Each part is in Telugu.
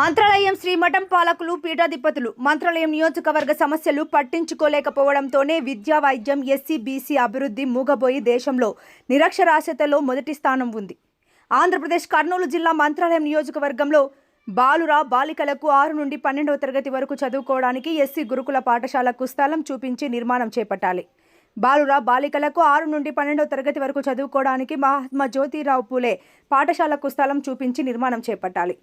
మంత్రాలయం శ్రీమఠం పాలకులు పీఠాధిపతులు మంత్రాలయం నియోజకవర్గ సమస్యలు పట్టించుకోలేకపోవడంతోనే విద్యా వైద్యం ఎస్సీ బీసీ అభివృద్ధి మూగబోయి దేశంలో నిరక్షరాస్యతలో మొదటి స్థానం ఉంది. ఆంధ్రప్రదేశ్ కర్నూలు జిల్లా మంత్రాలయం నియోజకవర్గంలో బాలుర బాలికలకు ఆరు నుండి పన్నెండవ తరగతి వరకు చదువుకోవడానికి ఎస్సీ గురుకుల పాఠశాలకు స్థలం చూపించి నిర్మాణం చేపట్టాలి. బాలుర బాలికలకు ఆరు నుండి పన్నెండవ తరగతి వరకు చదువుకోవడానికి మహాత్మా జ్యోతిరావు పూలే పాఠశాలకు స్థలం చూపించి నిర్మాణం చేపట్టాలి.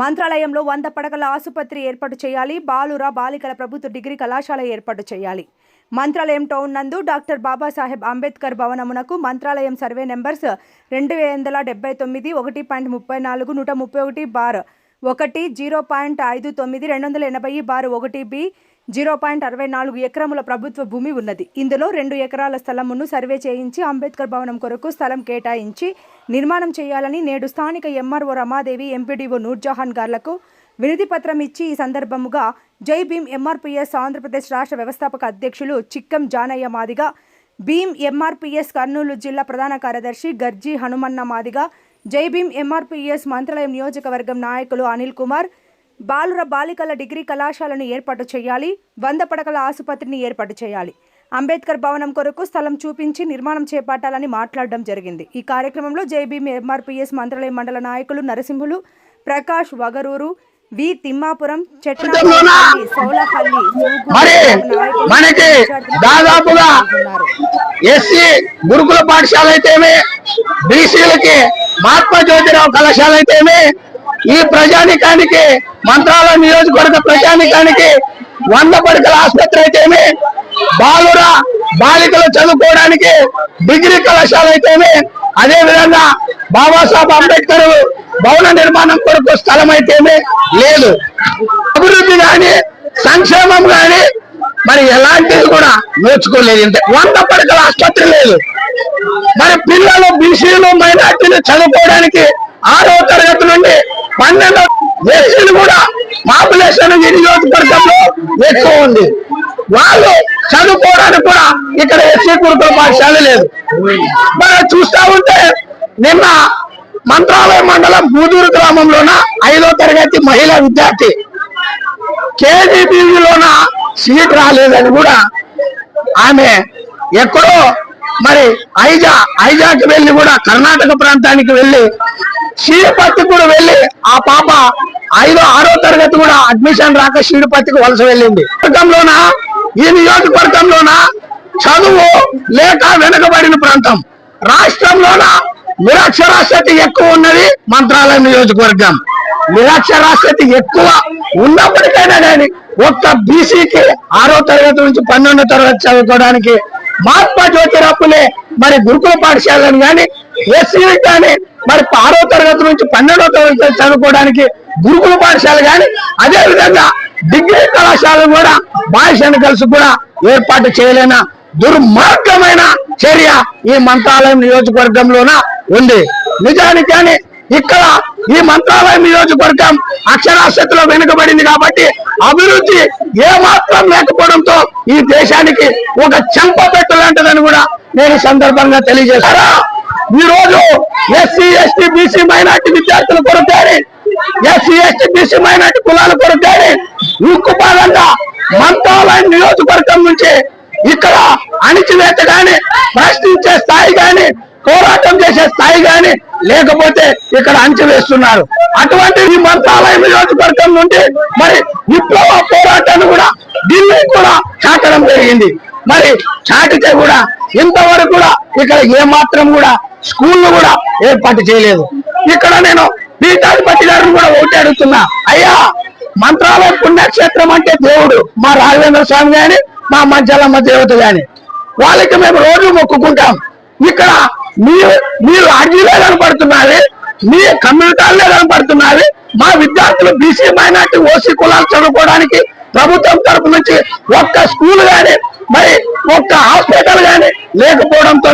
మంత్రాలయంలో వంద పడకల ఆసుపత్రి ఏర్పాటు చేయాలి. బాలుర బాలికల ప్రభుత్వ డిగ్రీ కళాశాల ఏర్పాటు చేయాలి. మంత్రాలయం టౌన్ నందు డాక్టర్ బాబాసాహెబ్ అంబేద్కర్ భవనమునకు మంత్రాలయం సర్వే నెంబర్స్ రెండు వందల డెబ్బై తొమ్మిది ఒకటి పాయింట్ ముప్పై నాలుగు నూట ముప్పై ఒకటి బార్ ఒకటి జీరో పాయింట్ ఐదు తొమ్మిది రెండు వందల ఎనభై బారు ఒకటి బి జీరో పాయింట్ అరవై నాలుగు ఎకరముల ప్రభుత్వ భూమి ఉన్నది. ఇందులో రెండు ఎకరాల స్థలమును సర్వే చేయించి అంబేద్కర్ భవనం కొరకు స్థలం కేటాయించి నిర్మాణం చేయాలని నేడు స్థానిక ఎంఆర్ఓ రమాదేవి ఎంపీడీఓ నూర్జహాన్ గార్లకు వినతి పత్రం ఇచ్చి ఈ సందర్భముగా జై భీమ్ ఎంఆర్పిఎస్ ఆంధ్రప్రదేశ్ రాష్ట్ర వ్యవస్థాపక అధ్యక్షులు చిక్కం జానయ్య మాదిగా భీమ్ ఎంఆర్పిఎస్ కర్నూలు జిల్లా ప్రధాన కార్యదర్శి గర్జీ హనుమన్న మాదిగా జై భీమ్ ఎంఆర్పీఎస్ మంత్రాలయం నియోజకవర్గం నాయకులు అనిల్ కుమార్ బాలుర బాలికల డిగ్రీ కళాశాలను ఏర్పాటు చేయాలి వంద పడకల ఆసుపత్రిని ఏర్పాటు చేయాలి. అంబేద్కర్ భవనం కొరకు స్థలం చూపించి నిర్మాణం చేపట్టాలని మాట్లాడడం జరిగింది. ఈ కార్యక్రమంలో జేబీఎం ఎంఆర్పీఎస్ మంత్రాలయం మండల నాయకులు నరసింహులు ప్రకాష్ వగరూరు వి తిమ్మాపురం చెట్నాపల్లి సౌలహల్లి మరి మనకి దాదాపుగా ఎస్సీ గురుకుల పాఠశాల బీసీలకి మహాత్మా జ్యోతిరావు కళాశాల అయితేమి ఈ ప్రజానికానికి మంత్రాల నియోజకవర్గ ప్రజానికానికి వంద పడకల ఆసుపత్రి అయితేమి బాలుర బాలికలు చదువుకోవడానికి డిగ్రీ కళాశాల అయితేనే అదే విధంగా బాబాసాహెబ్ అంబేద్కర్ భవన నిర్మాణం కొరకు స్థలం అయితేమి లేదు. అభివృద్ధి కానీ సంక్షేమం కానీ మరి ఎలాంటిది కూడా నోచుకోలేదు ఇంత. వంద పడకల ఆసుపత్రి లేదు. మరి పిల్లలు బీసీలు మైనార్టీలు చదువుకోవడానికి ఆరో తరగతి నుండి పన్నెండో ఎస్సీలు కూడా పాపులేషన్ ఈ నియోజకవర్గంలో ఎక్కువ ఉంది. వాళ్ళు చదువుకోవడానికి కూడా ఇక్కడ ఎస్సీ గురుకుల పాఠశాల లేదు. మరి చూస్తా ఉంటే నిన్న మంత్రాలయ మండలం బూదూరు గ్రామంలోన ఐదో తరగతి మహిళా విద్యార్థి కేజీబీలోన సీట్ రాలేదని కూడా ఆమె ఎక్కడో మరి ఐజా ఐజాకి వెళ్ళి కూడా కర్ణాటక ప్రాంతానికి వెళ్ళి శ్రీపతి కూడా వెళ్ళి ఆ పాప ఐదో ఆరో తరగతి కూడా అడ్మిషన్ రాక శ్రీపతికి వలస వెళ్ళింది. వర్గంలోన? ఈ నియోజకవర్గంలోన? చదువు లేక వెనుకబడిన ప్రాంతం. రాష్ట్రంలోన? నిరక్షరాస్యత ఎక్కువ ఉన్నది మంత్రాలయం నియోజకవర్గం. నిరక్షరాస్యత ఎక్కువ ఉన్నప్పటికైనా కానీ ఒక్క బీసీకి ఆరో తరగతి నుంచి పన్నెండో తరగతి చదువుకోవడానికి మహాత్మా జ్యోతిరాపులే మరి గురుకుల పాఠశాలను కానీ ఎస్సీలు కానీ మరి ఆరో తరగతి నుంచి పన్నెండో తరగతి చదువుకోవడానికి గురుకుల పాఠశాల కానీ అదే విధంగా డిగ్రీ కళాశాలను కూడా బాయ్స్ అండ్ గర్ల్స్ కూడా ఏర్పాటు చేయలేన దుర్మార్గమైన చర్య ఈ మంత్రాలయం నియోజకవర్గంలోన ఉంది. నిజానికి కానీ ఇక్కడ ఈ మంత్రాలయం నియోజకవర్గం అక్షరాస్యతలో వెనుకబడింది కాబట్టి అభివృద్ధి ఏ మాత్రం లేకపోవడంతో ఈ దేశానికి ఒక చెంప పెట్టలాంటిదని కూడా నేను సందర్భంగా తెలియజేస్తారా ఈ రోజు ఎస్సీ ఎస్టీ బీసీ మైనార్టీ విద్యార్థుల కొరకేని ఎస్సీ ఎస్టీ బీసీ మైనార్టీ కులాల కొరకేని ఉక్కుపాదంగా మంత్రాలయం నియోజకవర్గం నుంచి ఇక్కడ అణిచివేత కానీ లేకపోతే ఇక్కడ అంచవేస్తున్నారు అటువంటి ఈ మంత్రాలయం నియోజకవర్గం నుండి మరి విప్లవ పోరాటాన్ని కూడా ఢిల్లీ కూడా చాటడం జరిగింది. మరి చాటితే కూడా ఇంతవరకు కూడా ఇక్కడ ఏ మాత్రం కూడా స్కూల్ కూడా ఏర్పాటు చేయలేదు. ఇక్కడ నేను పీఠాధిపతి గారిని కూడా ఒకటి అడుగుతున్నా. అయ్యా మంత్రాలయ పుణ్యక్షేత్రం అంటే దేవుడు మా రాఘవేంద్ర స్వామి గాని మా మధ్యలమ్మ దేవత గాని వాళ్ళకి మేము రోజు మొక్కుకుంటాం. ఇక్కడ మీరు మీరు అర్జీలే కనపడుతున్నారు మీ కమ్యూనిటాలే కనపడుతున్నారు. మా విద్యార్థులు బీసీ మైనార్టీ ఓసీ కులాలు చదువుకోవడానికి ప్రభుత్వం తరపు నుంచి ఒక్క స్కూల్ గాని మరి ఒక్క హాస్పిటల్ గాని లేకపోవడంతో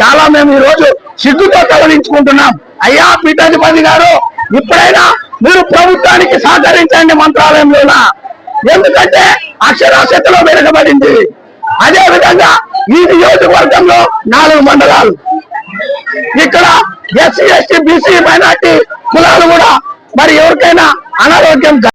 చాలా మేము ఈ రోజు సిగ్గుతో తొలగించుకుంటున్నాం అయ్యా పీఠాధిపతి గారు ఇప్పుడైనా మీరు ప్రభుత్వానికి సహకరించండి మంత్రాలయంలోన. ఎందుకంటే అక్షరాస్యతలో వెనుకబడింది. అదే విధంగా ఈ నియోజకవర్గంలో నాలుగు మండలాలు ఇక్కడ ఎస్సీ ఎస్టీ బీసీ మైనార్టీ కులాలు కూడా మరి ఎవరికైనా అనారోగ్యం